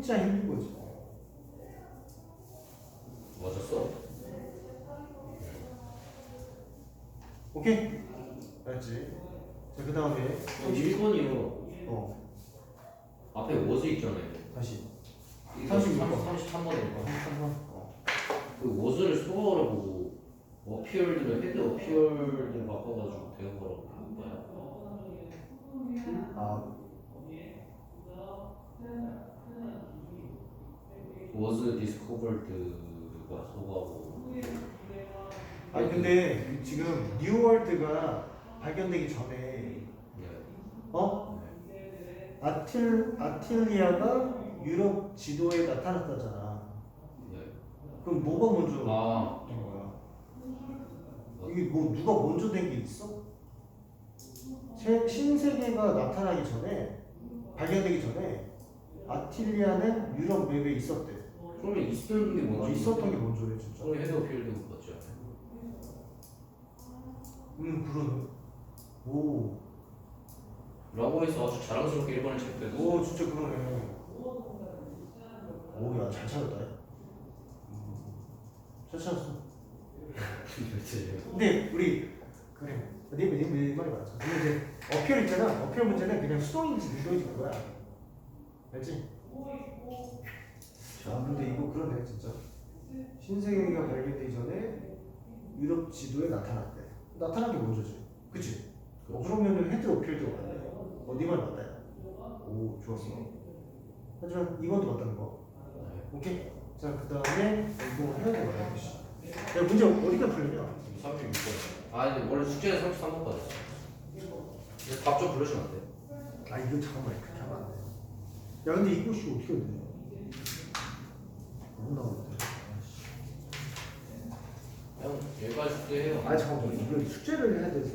진짜 힘든 거지. 맞았어? 오케이? 알았지? 자, 그 다음에, 1번이요. 어, 앞에 워즈 있잖아요. 다시. 36번. 36번. 33번이니까. 한번 어. 그 워즈를 수거로 보고 어피얼드를 헤드 어피얼드 바꿔가지고 되는 거라고 본 거야. 아, 워즈 디스커버드가 소거하고. 아니 근데 지금 뉴월드가 발견되기 전에 네. 어? 아틸 아틸리아가 유럽 지도에 나타났다잖아. 네. 그럼 뭐가 먼저 아, 된 거야? 이게 뭐 누가 먼저 된 게 있어? 세- 신세계가 나타나기 전에 발견되기 전에 아틸리아는 유럽 맵에 있었대. 그러면 있었던 게 어, 뭔지 있었던 게 먼저래 진짜. 그럼 헤드 어피얼드 맞죠? 음 그러네. 오, 라고 해서 아주 자랑스럽게 1번을 체크해서 오 진짜 그러네. 오야 잘 찾았다. 음, 잘 찾았어. 근데 우리 그래 네 네 네 말이 맞아. 근데 이제 어필 있잖아. 어필 문제는 그냥 수동인지 유도인지 그거야. 알지? 자 근데 이거 그러네 진짜. 신세계가 발견되기 전에 유럽 지도에 나타났대. 나타난 게 먼저지. 그치? 어, 그러면은 헤드 어필도 맞네. 어디 말 맞다요? 오 좋았어. 하지만 이번도 맞다는 거. 오케이. 자 그 다음에 이거 해야 돼 말이야. 씨. 야 문제 어디가 풀렸냐? 36번 아 근데 원래 숙제는 33번 받았어 답좀 불러주면 안 돼? 아 이거 잠깐만 그렇게 하면 안 돼. 야 근데 씨 어떻게 돼? 형 여기까지 숙제해요 아 잠깐만 이거 숙제를 해야 돼서.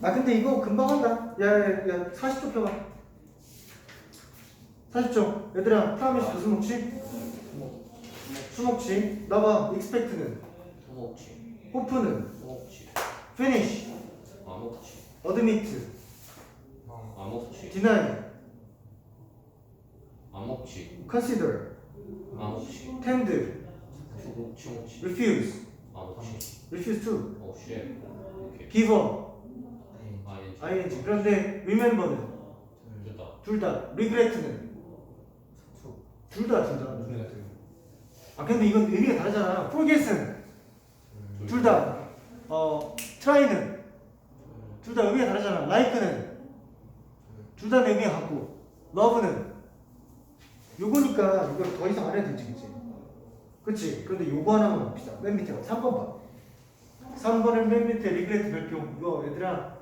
아 근데 이거 금방 한다. 야야야 40초 펴봐. 40초. 얘들아 프라미스 무슨 먹지? 수먹지. 나봐 익스펙트는 토먹지 호프는 토먹지 피니쉬 아먹지 어드미트 아먹지 디나이 아먹지. 컨시더 아먹지. 텐드 추먹지 먹지 refuse. 아먹지 refuse to. 어쉣 오케이. Give up. 아니 ing. 그런데 remember는? 됐다. 둘 다. Regret는? 둘다 둘 다. 아 근데 이건 의미가 다르잖아. Forget은? 둘. 다. 어 try는? 둘. 다 의미가 다르잖아. Like는? 둘. 다 의미가 같고 love는 요거니까 이걸 더 이상 안 해도 되지 그치? 그치? 그런데 요거 하나만 봅시다. 맨 밑에 봐 3번 봐. 3번은 맨 밑에 regret 별표 이거 얘들아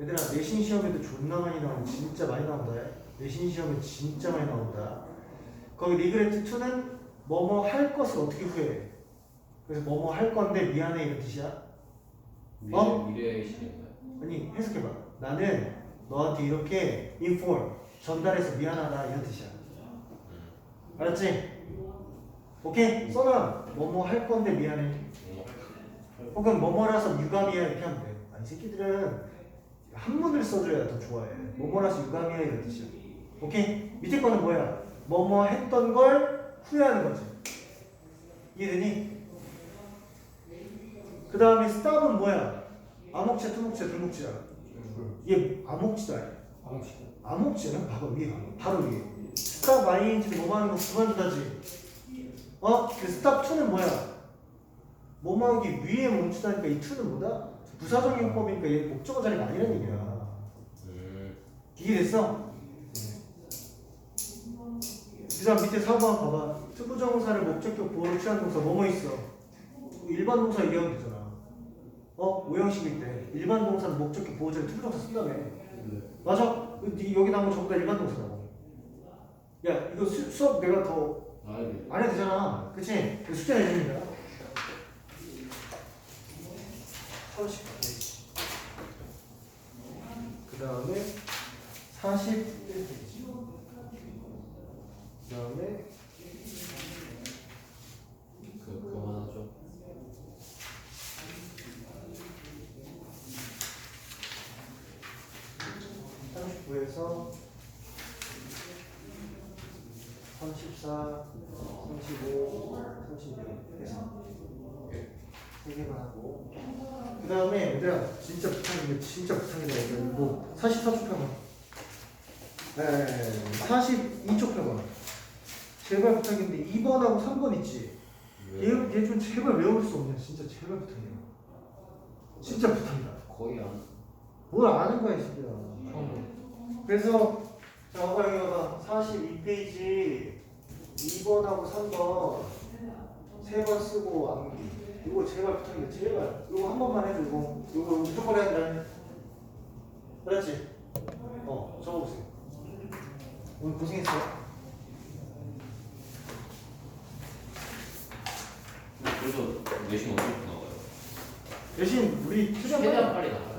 얘들아 내신 시험에도 존나 많이 나오고 진짜 많이 나온다. 내신 시험에 진짜 많이 나온다. 거기 regret 2는 뭐뭐 할 것을 어떻게 후회해? 그래서 뭐뭐 할 건데 미안해 이런 뜻이야? 미래 어? 미래의 시간인가요? 아니 해석해봐. 나는 너한테 이렇게 inform 전달해서 미안하다 이런 뜻이야 알았지? 오케이? 써놔 뭐뭐 할 건데 미안해. 혹은 뭐뭐라서 유감이야 이렇게 하면 돼. 아니 이 새끼들은 한문을 써줘야 더 좋아해. 뭐뭐라서 유감이야 이런 뜻이야. 오케이? 밑에 거는 뭐야? 뭐뭐 했던 걸 후회하는 거지. 이해되니? 그 다음에 stop은 뭐야? 암흑체, 투목체, 둘목체야. 얘 암흑치다. 암흑체는 바로 위에. 바로 위에 stop ing도 뭐뭐 하는 거 그만두다지 어? 그 stop 2는 뭐야? 뭐뭐 하기 위에 멈추다니까 이 2는 뭐다? 부사적 용법이니까 얘 목적어 자리가 아니라는 얘기야 음 이해됐어? 그 다음 밑에 4번 봐봐 투부정사를 목적격 보호로 취한 동사 뭐뭐 있어? 일반 동사 얘기하면 되잖아 어? 오형식일 때 일반 동사는 목적격 보호자를 투부정사 쓴다며 맞아? 이- 여기 나온 거 전부 다 일반 동사라고 야 이거 수, 수업 내가 더 아니 안 해도 되잖아. 그치? 이거 숙제 내줍니다 30페이지 그 다음에 41페이지 그 다음에 그 그만하죠 39에서 34, 35, 36 해서 세 개만 하고. 그 다음에 얘들아 진짜 부탁인데 진짜 부탁이다 이거 44초 펴봐 네 42초 펴봐 제발 부탁인데 2번하고 3번 있지? 얘얘좀 제발 외울 수 없냐 진짜 제발 부탁이야 진짜 부탁이다. 거의 안 뭘 아는 거야 이 새끼야. 어. 그래서 자 봐봐 여기 봐봐 42페이지 2번하고 3번 세 번 쓰고 암기. 이거 제발 부탁이야 제발. 이거 한 번만 해줘 이거. 이거 무조건 해야 된다 그렇지? 어 적어보세요. 오늘 고생했어. 그래서 내신 어떻게 나와요? 대신 우리 최대한 최대한 빨리 빨리